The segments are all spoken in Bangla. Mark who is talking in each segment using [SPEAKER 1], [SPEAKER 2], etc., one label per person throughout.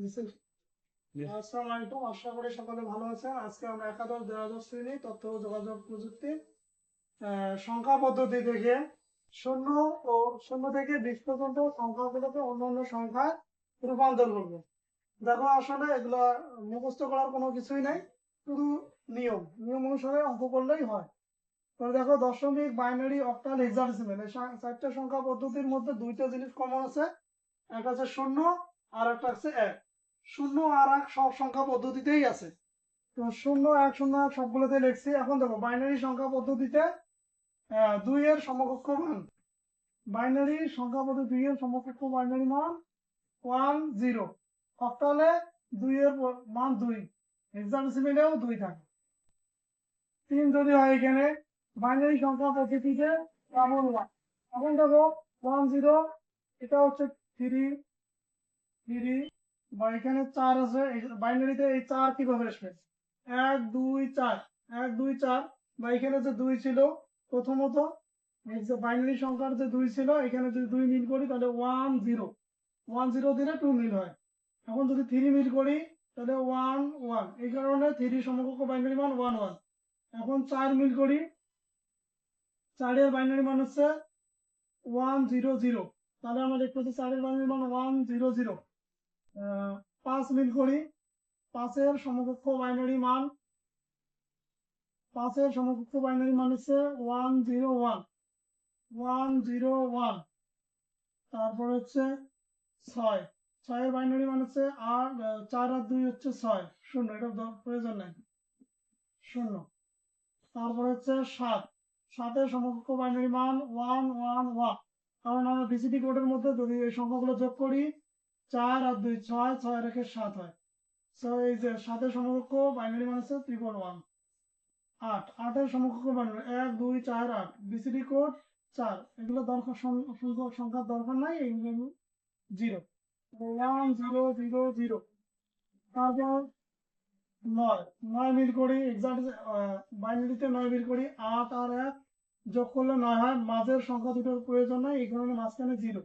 [SPEAKER 1] আসসালামু আলাইকুম আশা করি সকলে ভালো আছেন। আজকে আমরা একাদশ দ্বাদশ শ্রেণি তথ্য যোগাযোগ প্রযুক্তি সংখ্যা পদ্ধতি থেকে শূন্য ও শূন্য থেকে বিশ পর্যন্ত সংখ্যাগুলোকে অন্যান্য সংখ্যায় রূপান্তর করব। দেখো আসলে এগুলা মুখস্থ করার কোনো কিছুই নাই শুধু নিয়ম। নিয়ম অনুসারে অঙ্ক করলেই হয়। তো দেখো দশমিক বাইনারি অক্টাল হেক্সাডেসিমেল এই চারটে সংখ্যা পদ্ধতির মধ্যে দুইটা জিনিস কমন আছে। একটা হচ্ছে শূন্য আর একটা হচ্ছে এক। শূন্য আর এক সব সংখ্যা পদ্ধতিতেই আছে। তো শূন্য, এক শূন্য, এক সবগুলোতে লিখছি। এখন দেখো বাইনারি সংখ্যা পদ্ধতিতে দুই এর সমকক্ষ মান। বাইনারি সংখ্যা পদ্ধতি দুই এর সমকক্ষ বাইনারি মান ওয়ান জিরো অক্টালে দুই এর মান দুই। হেক্সাডেসিমেলেও দুই থাকে। তিন যদি হয় এখানে বাইনারি সংখ্যা পদ্ধতিতে ডাবল ওয়ান এখন দেখো ওয়ান জিরো এটা হচ্ছে থ্রি থ্রি বা এখানে চার আছে বাইনারিতে এই চার কীভাবে আসবে? এক, দুই, চার। এক, দুই, চার। বা এখানে যে দুই ছিল, প্রথমত এই যে বাইনারি সংখ্যার যে দুই ছিল, এখানে যদি দুই মিল করি, তাহলে ওয়ান জিরো ওয়ান জিরো দিলে টু মিল হয়। এখন যদি থ্রি মিল করি, তাহলে ওয়ান ওয়ান এই কারণে থ্রি সমকক্ষ বাইনারি মান ওয়ান ওয়ান এখন চার মিল করি, চারের বাইনারি মান হচ্ছে ওয়ান জিরো জিরো তাহলে আমরা দেখতে পাচ্ছি চারের বাইনারি মান ওয়ান জিরো জিরো পাঁচ মিল করি। পাঁচের সমকক্ষ বাইনারি মান। পাঁচের সমকক্ষ বাইনারি মান হচ্ছে one zero one. One zero one. হচ্ছে ছয়। ছয়ের বাইনারি মান হচ্ছে আহ, চার আর দুই হচ্ছে ছয়। শূন্য এটা প্রয়োজন নাই। শূন্য। তারপর হচ্ছে সাত। সাতের সমকক্ষ বাইনারি মান ওয়ান ওয়ান ওয়ান। কারণ আমরা বিসিডি কোডের মধ্যে যদি এই সংখ্যাগুলো যোগ করি চার আর দুই, ছয় ছয় রেখে সাত হয়। সো এই যে সাতের সমকক্ষ বাইনারি মান হচ্ছে ত্রিপল ওয়ান আট, আটের সমকক্ষ বাইনারি এক, দুই, চার, আট। বিসিডি কোড চার। এগুলো দরকার সংখ্যার দরকার নাই এইগুলো zero one zero zero zero তারপর নয়। নয় মিল করি এক্সাক্ট বাইনারিতে নয় মিল করি, আট আর এক যোগ করলে নয় হয়, মাঝের সংখ্যা দুটোর প্রয়োজন নাই, এই কারণে মাঝখানে জিরো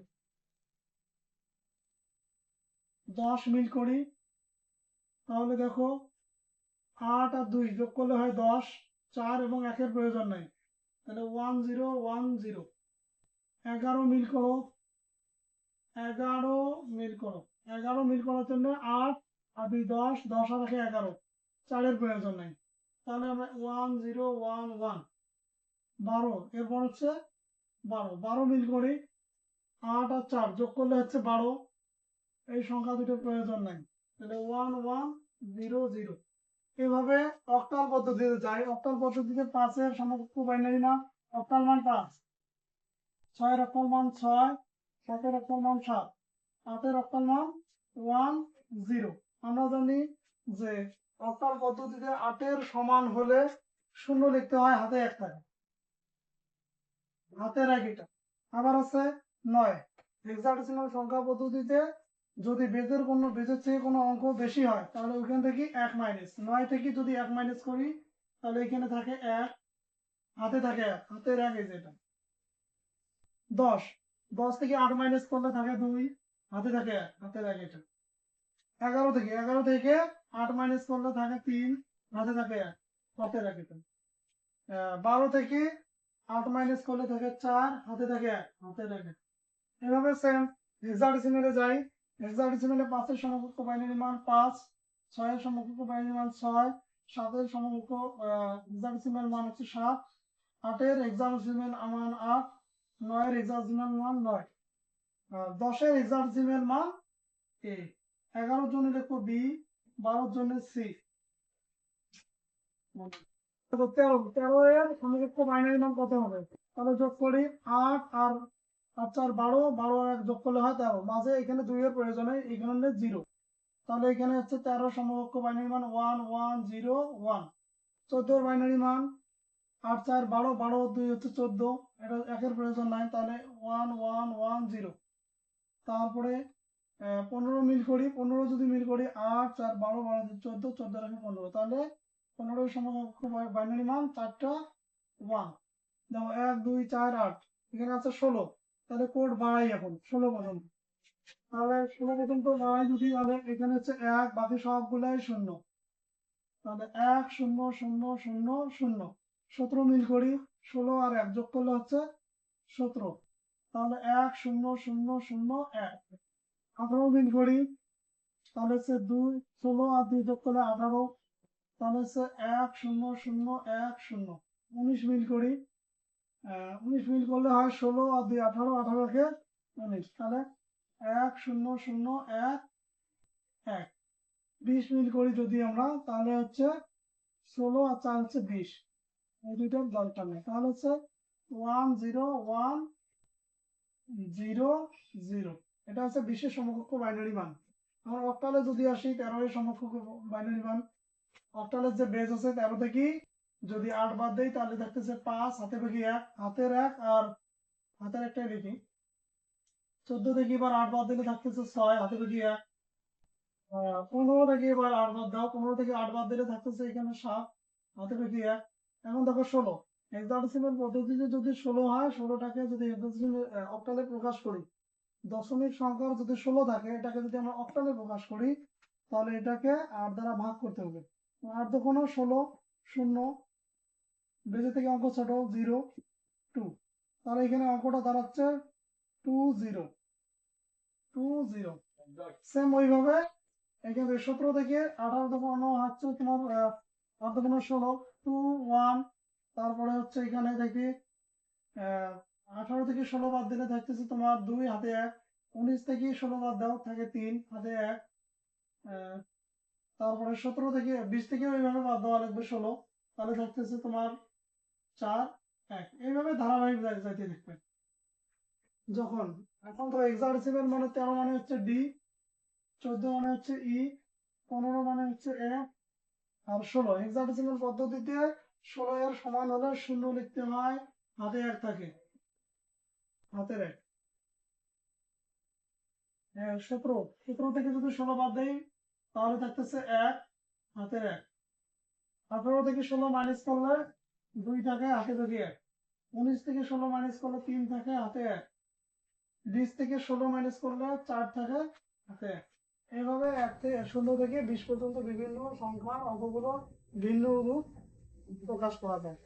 [SPEAKER 1] দশ মিল করি, তাহলে দেখো আট আর দুই যোগ করলে হয় দশ, চার এবং একের প্রয়োজন নাই। তাহলে ওয়ান জিরো ওয়ান জিরো এগারো মিল করো, এগারো মিল করো। এগারো মিল করার জন্য আট আর দুই দশ দশ আর একে এগারো। চারের প্রয়োজন নাই। তাহলে আমরা ওয়ান জিরো ওয়ান ওয়ান বারো, এরপর হচ্ছে বারো। বারো মিল করি, আট আর চার যোগ করলে হচ্ছে বারো। এই সংখ্যা দুটোর প্রয়োজন নাই। তাহলে ওয়ান ওয়ান জিরো জিরো এভাবে অক্টাল পদ্ধতিতে যাই অক্টাল পদ্ধতিতে পাঁচের সমকক্ষ বাইনারি মান অক্টাল মান পাঁচ। ছয়ের অক্টাল মান ছয়, সাতের অক্টাল মান সাত। আটের অক্টাল মান ওয়ান জিরো আমরা জানি যে অক্টাল পদ্ধতিতে আটের সমান হলে শূন্য লিখতে হয় হাতে এক থাকে হাতের এক এটা। আবার আছে নয়। হেক্সাডেসিমাল সংখ্যা পদ্ধতিতে যদি বেজের কোনো, বেজের থেকে কোনো অঙ্ক বেশি হয়, তাহলে ওইখান থেকে এক মাইনাস নয় থেকে যদি এক মাইনাস করি, তাহলে এখানে থাকে এক, হাতে থাকে এক, হাতের এক এই যেটা দশ। দশ থেকে আট মাইনাস করলে থাকে দুই, হাতে থাকে এক, হাতের এক এটা। এগারো থেকে এগারো থেকে আট মাইনাস করলে থাকে তিন, হাতে থাকে এক, হাতের এক এটা। বারো থেকে আট মাইনাস করলে থাকে চার, হাতে থাকে এক এক এক। এভাবে সেম হেক্সাডেসিমেলে যাই হেক্সাডেসিমেলে পাঁচের সমকক্ষ বাইনারি মান পাঁচ, ছয়ের সমকক্ষ বাইনারি মান সমকক্ষ মান হচ্ছে মান মান দশের মান এ এগারোর জন্য লিখব বি বারোর জন্য সি তেরো তেরো এর সমকক্ষ বাইনারি মান কত হবে? তাহলে যোগ করি আট আর আর চার বারো বারো এক যোগ করলে হয় তেরো। মাঝে এখানে দুই এর প্রয়োজন হয় এখানে জিরো। তাহলে এখানে হচ্ছে তেরো সমকক্ষ বাইনারি মান ওয়ান ওয়ান জিরো ওয়ান চোদ্দোর বাইনারি মান আট চার, বারো বারো, দুই হচ্ছে চোদ্দ। এটা একের প্রয়োজন নাই, তাহলে ওয়ান ওয়ান ওয়ান জিরো তারপরে পনেরো মিল করি, পনেরো যদি মিল করি, আট, চার, বারো বারো চোদ্দ চোদ্দ রাখি পনেরো। তাহলে পনেরো সমকক্ষ বাইনারি মান চারটা ওয়ান দেখো এক, দুই, চার, আট। এখানে আছে ষোলো। তাহলে কোড বাড়াই এখন, ষোলো পর্যন্ত তাহলে ষোলো পর্যন্ত নয় যদি তাহলে এখানে হচ্ছে এক, বাকি সবগুলাই শূন্য। তাহলে এক, শূন্য শূন্য শূন্য শূন্য। সতেরো মিল করি, ষোলো আর এক যোগ করলে হচ্ছে সতেরো। তাহলে এক, শূন্য শূন্য শূন্য, এক। আঠারো মিল করি, তাহলে হচ্ছে দুই, ষোলো আর দুই যোগ করলে আঠারো। তাহলে হচ্ছে এক, শূন্য শূন্য, এক, শূন্য। উনিশ মিল করি উনিশ মিল করলে হয় ষোলো আর দুই আঠারো আঠারোকে উনিশ তাহলে এক শূন্য শূন্য এক এক। বিশ মিল করি যদি আমরা, তাহলে হচ্ছে ষোলো আর চার হচ্ছে বিশ। এই দুইটার দরকার নেই। তাহলে হচ্ছে one zero one zero zero. এটা হচ্ছে বিশের সমকক্ষ বাইনারি মান। আমরা অক্টালে যদি আসি, তেরো এর সমকক্ষ বাইনারি মান অক্টালের যে বেজ আছে তেরো থেকে যদি আট বাদ দেই, তাহলে দেখতেছে পাঁচ, হাতে পাখি এক, হাতের এক আর হাতের একটাই লিখি চোদ্দ থেকে এবার আট বাদ দিলে থাকতেছে ছয়, হাতে পাখি এক। পনেরো থেকে এবার আট বাদ দাও। পনেরো থেকে আট বাদ দিলে থাকতেছে এখানে সাত, হাতে পাখি এক। এখন দেখো ষোলো। হেক্সাডেসিমাল পদ্ধতিতে যদি ষোলো হয়, ষোলোটাকে যদি অক্টালে প্রকাশ করি, দশমিক সংখ্যার যদি ষোলো থাকে, এটাকে যদি আমরা অক্টালে প্রকাশ করি, তাহলে এটাকে আট দ্বারা ভাগ করতে হবে। আট দোকানো ষোলো, শূন্য বেজে থেকে অঙ্ক ছোট জিরো টু তাহলে এখানে অঙ্কটা দাঁড়াচ্ছে two zero two zero same ওইভাবে এখানে সতেরো থেকে আঠারো দোকানো হচ্ছে তোমার আট দোকানো ষোলো। টু ওয়ান তারপরে হচ্ছে এখানে দেখি আঠারো থেকে ষোলো বাদ দিলে থাকতেছে তোমার দুই, হাতে এক। উনিশ থেকে ষোলো বাদ দাও, থাকে তিন, হাতে এক। তারপরে সতেরো থেকে, বিশ থেকে ওইভাবে বাদ দেওয়া লাগবে ষোলো। তাহলে থাকতেছে তোমার চার এক। এইভাবে ধারাবাহিক যাই- যাইতে থাকবে যখন এখন তো এক্সাডেসিমেল মানে তেরো মানে হচ্ছে ডি চোদ্দ মানে হচ্ছে ই পনেরো মানে হচ্ছে এ আর ষোলো। হেক্সাডেসিমাল পদ্ধতিতে ষোলো এর সমান হলে শূন্য লিখতে হয় হাতে এক থাকে। হাতের এক। হ্যাঁ, সতেরো সতেরো থেকে যদি ষোলো বাদ দেই তাহলে থাকতেছে এক হাতের এক। আঠারো থেকে ষোলো মাইনাস করলে দুই থাকে, হাতে থেকে এক। উনিশ থেকে ষোলো মাইনাস করলে তিন থাকে, হাতে এক। বিশ থেকে ষোলো মাইনাস করলে চার থাকে, হাতে এক। এইভাবে এক থেকে ষোলো থেকে বিশ পর্যন্ত বিভিন্ন সংখ্যার অঙ্কগুলো ভিন্ন রূপ প্রকাশ করা যায়।